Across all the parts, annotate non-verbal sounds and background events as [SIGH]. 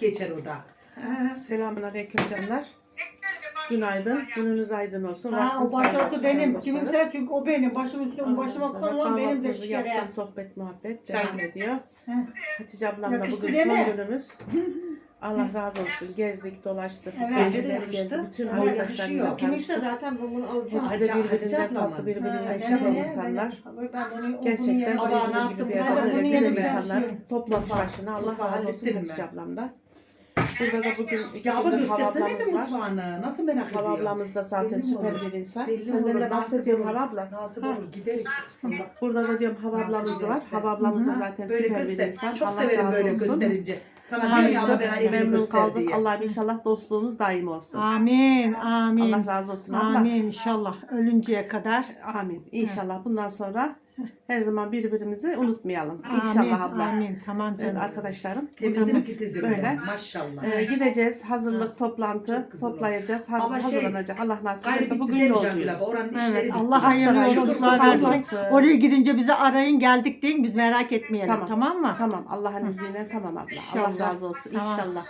geçer o da. Selamun aleyküm canlar. Günaydın. Gününüz aydın olsun. Ha, o başörtü benim. Kiminse çünkü o benim. Başım üstüne Ondan başıma sonra konulan benim de kahvaltımızı şişere. yaptık, sohbet muhabbet Çay. devam ediyor. Heh. Hatice ablamla Yakıştı bugün değil son mi? günümüz. Allah razı olsun. Gezdik, dolaştık. Evet. Bence de geldi. yakıştı. Bütün Ama yakışıyor. Kiminse tanıştık. zaten bunu alacağım. Hepsi de Hatice- Hatice birbirinden ablamla. tatlı, Ha, birbirinden ben insanlar. ben ben Gerçekten. Ama ne bizim gibi yaptım? bir Ben de bunu ben insanlar toplamış başına. Allah mutfağı razı olsun hallettin Hatice mi? ablamdan. Burada da bugün iki Ya ama gündür göstersene var. mutfağını? Nasıl merak ediyor? ablamız da zaten Belli mi süper olur? bir insan. Belli Senden olur, de nasip bahsediyorum olur. Hava abla. Nasip olur giderik. Allah Burada da diyorum hava Nasip ablamız var. ederse. Hava ablamız da zaten böyle süper bir göster. insan. Çok Allah severim razı böyle olsun. gösterince. Sana Ha, diyor ya elini Memnun göster kaldık. diye. Allah'ım inşallah dostluğumuz daim olsun. Amin. Amin. Allah razı olsun abla. Amin inşallah. Ölünceye kadar. Amin. İnşallah bundan sonra her zaman birbirimizi unutmayalım. Amin. İnşallah abla. Amin. Tamam Evet canım. arkadaşlarım. Temizim titizim böyle. maşallah. Ee, gideceğiz. Hazırlık, toplantı, toplayacağız. Ama Hazır, şey, hazırlanacak. Allah nasip ederse bugün yolcuyuz. Oranın işleri Evet. Allah hayırlı. Şurası. Oraya gidince bizi arayın geldik deyin biz merak etmeyelim Tamam. tamam, mı? Tamam. Allah'ın izniyle tamam abla. Allah İnşallah. razı olsun. Tamam. İnşallah.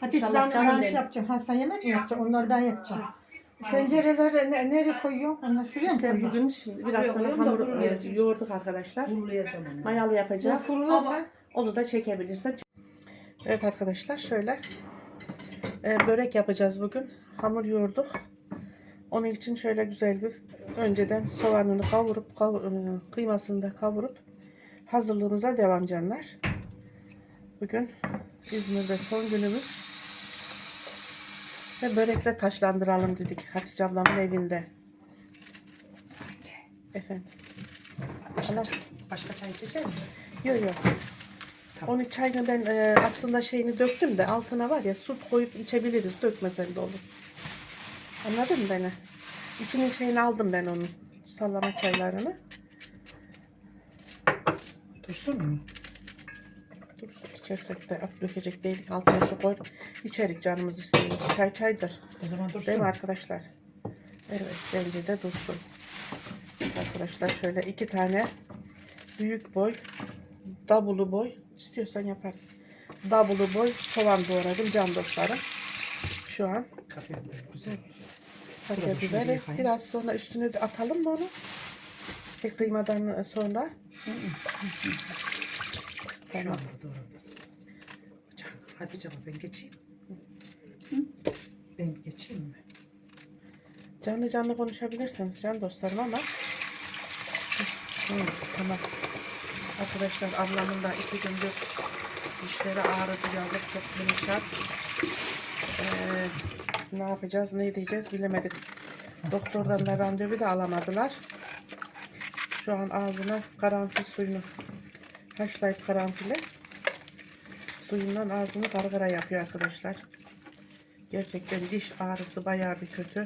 Hadi İnşallah ben, ben şey yapacağım. Ha sen yemek mi yapacaksın? Onları ben yapacağım. Tencereleri ne, nereye koyuyorum? Şuraya mı İşte koyuyorum? bugün şimdi biraz sonra da buraya e, yoğurduk arkadaşlar. Kurulayacağım onu. Mayalı Ya yapacağım. kurulursa Onu da çekebilirsem. Evet arkadaşlar şöyle e, börek yapacağız bugün. Hamur yoğurduk. Onun için şöyle güzel bir önceden soğanını kavurup kav- e, kıymasını da kavurup hazırlığımıza devam canlar. Bugün İzmir'de son günümüz. Ve börekle taşlandıralım dedik Hatice ablamın evinde. Efendim. Başka, çay- başka çay içecek misin? Yok yok. Onun çayını ben e, aslında şeyini döktüm de altına var ya su koyup içebiliriz. Dökmesen de olur. Anladın mı beni? İçinin şeyini aldım ben onun. Sallama çaylarını. Dursun mu? Dur içersek de at dökecek değilik. Altına su koyup içerik canımız isteyince. Çay çaydır. O zaman dursun. Değil mi arkadaşlar? Evet bence de dursun. Arkadaşlar şöyle iki tane büyük boy double boy istiyorsan yaparız. Double boy soğan doğradım can dostlarım. Şu an Kafe güzel şunu biberi biraz sonra üstüne de atalım mı onu? Bir kıymadan sonra. Şu anda. Can, hadi canım ben geçeyim. Ben bir geçeyim mi? Canlı canlı konuşabilirsiniz can dostlarım ama. Hı, tamam. Arkadaşlar ablamın da iki gündür dişleri ağrıdı yazık çok yumuşak. Ee, ne yapacağız ne diyeceğiz bilemedik. Doktordan da randevu da alamadılar. Şu an ağzına karanfil suyunu haşlayıp karanfili suyundan ağzını gargara yapıyor arkadaşlar. Gerçekten diş ağrısı bayağı bir kötü.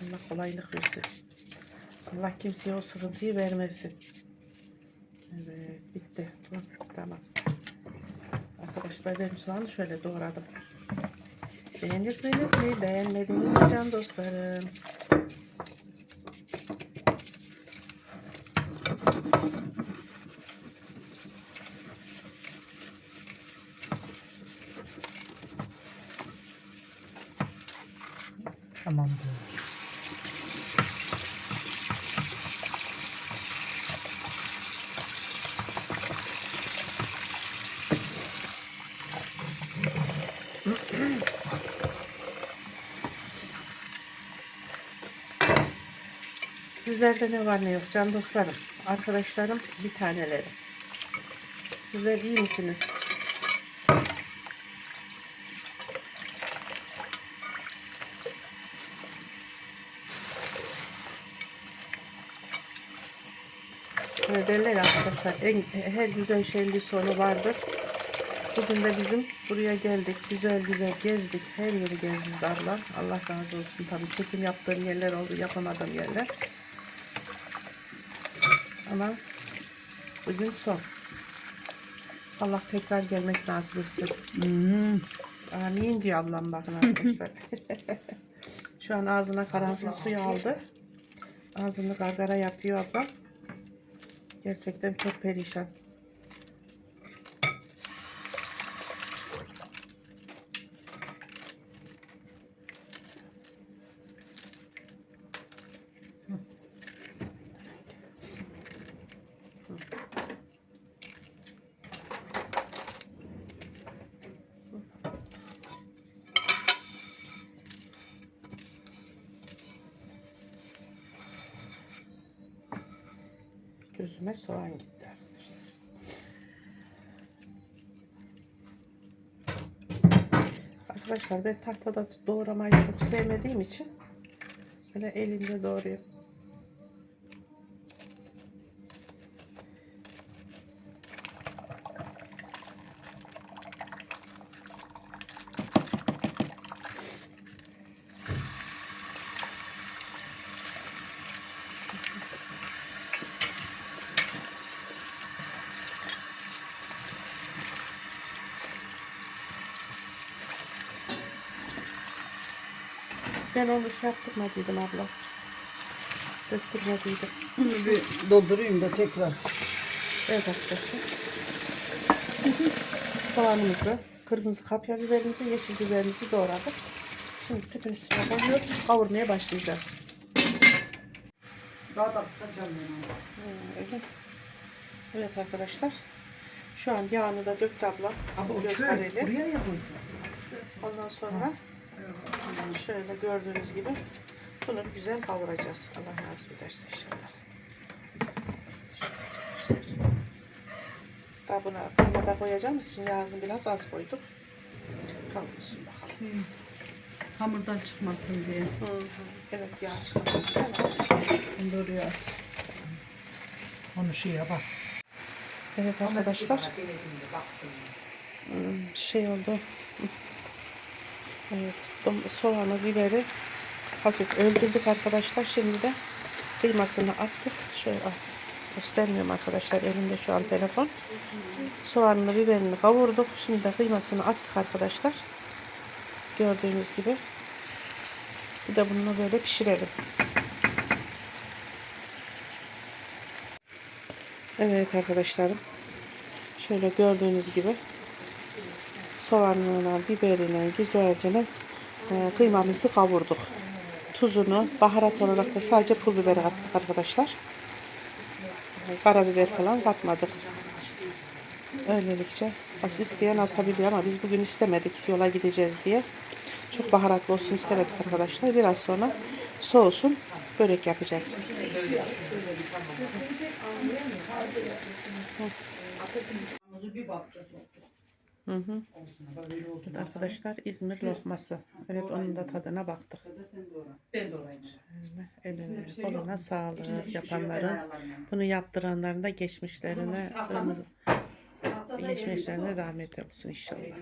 Allah kolaylık versin. Allah kimseye o sıkıntıyı vermesin. Evet bitti. Tamam. Arkadaşlar benim soğanı şöyle doğradım. Beğendiniz mi? Beğenmediniz mi can dostlarım? Sizlerde ne var ne yok can dostlarım, arkadaşlarım bir taneleri. Sizler iyi misiniz? Öyle derler ya arkadaşlar en, her güzel şeyin bir sonu vardır. Bugün de bizim buraya geldik. Güzel güzel gezdik. Her yeri gezdik abla. Allah razı olsun. Tabii çekim yaptığım yerler oldu. Yapamadığım yerler. Ama bugün son. Allah tekrar gelmek nasip etsin. Amin diyor ablam bakın arkadaşlar. [LAUGHS] Şu an ağzına karanfil suyu aldı. Ağzını gargara yapıyor ablam. Gerçekten çok perişan. Üstüme soğan gitti arkadaşlar. Arkadaşlar ben tahtada doğramayı çok sevmediğim için böyle elimde doğruyorum. Ben onu şey yaptırmadıydım abla. Döktürmediydim. Bunu bir doldurayım da tekrar. Evet arkadaşlar. Soğanımızı, kırmızı kapya biberimizi, yeşil biberimizi doğradık. Şimdi tüpün üstüne koyuyoruz. Kavurmaya başlayacağız. Daha da kısa canlı. Evet. Evet arkadaşlar. Şu an yağını da döktü abla. Göz kareli. Buraya ya koydum. Ondan sonra şöyle gördüğünüz gibi bunu güzel kavuracağız. Allah nasip ederse inşallah. Daha buna kıyma da koyacağımız için yağını biraz az koyduk. Kavrulsun bakalım. Hamurdan çıkmasın diye. Hı hı. Evet yağ mi? Doğruya. Onu şeye bak. Evet arkadaşlar. Hmm, Şey oldu. Dom- Soğanı, biberi hafif öldürdük arkadaşlar. Şimdi de kıymasını attık. Şöyle ah, göstermiyorum arkadaşlar. Elimde şu an telefon. Soğanını, biberini kavurduk. Şimdi de kıymasını attık arkadaşlar. Gördüğünüz gibi. Bir de bunu böyle pişirelim. Evet arkadaşlarım. Şöyle gördüğünüz gibi soğanla, biberine güzelce e, kıymamızı kavurduk. Tuzunu, baharat olarak da sadece pul biberi kattık arkadaşlar. Karabiber falan katmadık. Öylelikçe as isteyen atabiliyor ama biz bugün istemedik yola gideceğiz diye. Çok baharatlı olsun istemedik arkadaşlar. Biraz sonra soğusun börek yapacağız. bir bakacağız. Hı hı. Evet arkadaşlar İzmir lokması. Evet onun da tadına baktık. Ben de orayım. Eline koluna sağlık yapanların. Bunu yaptıranların da geçmişlerine ömür, geçmişlerine rahmet olsun inşallah.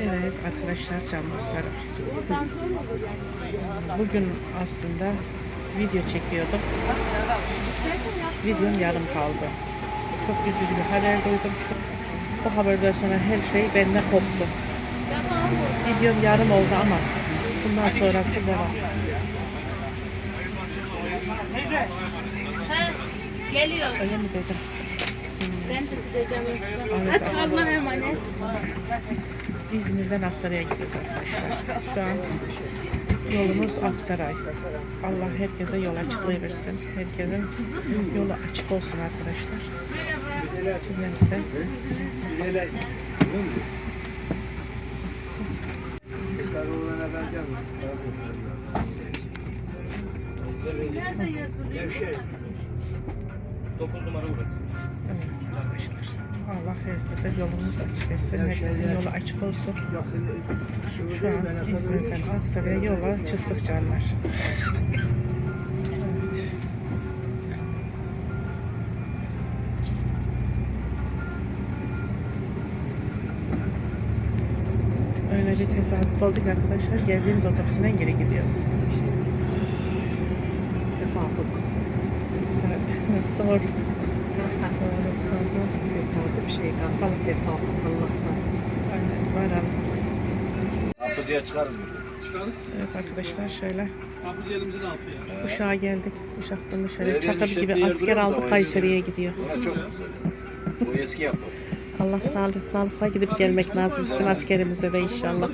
Evet arkadaşlar can dostlarım. Bugün aslında video çekiyordum. Videom yarım kaldı. Çok üzücü bir haber duydum. Bu haberden sonra her şey benden koptu. Videom yarım oldu ama bundan sonrası devam. Geliyor. Öyle mi dedim? Ben de gideceğim. Evet, Allah'a emanet. İzmir'den Aksaray'a gidiyoruz arkadaşlar. Şu an yolumuz Aksaray. Allah herkese yol versin. Herkesin yolu açık olsun arkadaşlar. Cümlemizde. Evet arkadaşlar. Allah herkese yolumuz açık etsin. Herkesin yolu açık olsun. Şu an İzmir'den Aksaray'a yola çıktık canlar. Bir tesadüf oldu ki arkadaşlar. Geldiğimiz otobüsünden geri gidiyoruz. Tefafuk. Doğru. [LAUGHS] Doğru. Tesadüf şey kalmalı tefafuk Allah'tan. Aynen. Varalım. Kapıcıya çıkarız burada. Çıkarız. Evet arkadaşlar şöyle Kapıcı elimizin altı ya. Uşak'a geldik. Uşak'tan dışarı Çakır gibi asker o Kayseri'ye gidiyor. Çok güzel. O eski yapı. Allah sağlık sağlıkla gidip gelmek nasip etsin askerimize de inşallah.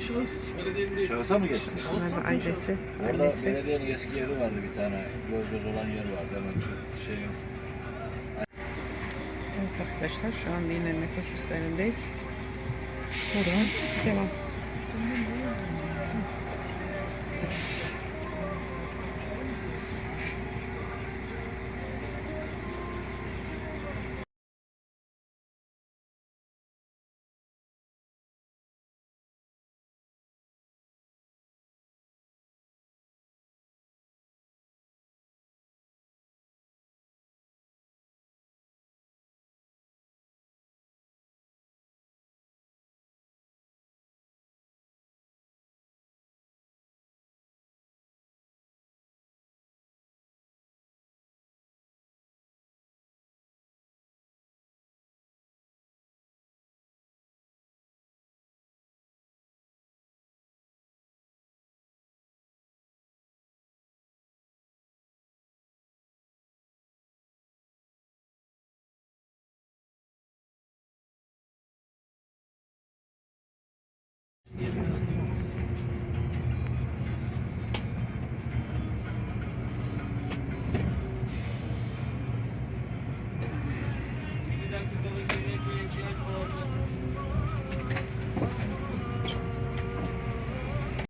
Şahısa mı geçti? Bunlar da ailesi. Orada Ailesi. belediyenin eski yeri vardı bir tane. Göz göz olan yer vardı. Hemen şu şey. Evet arkadaşlar şu an yine nefes işlerindeyiz. Buradan devam.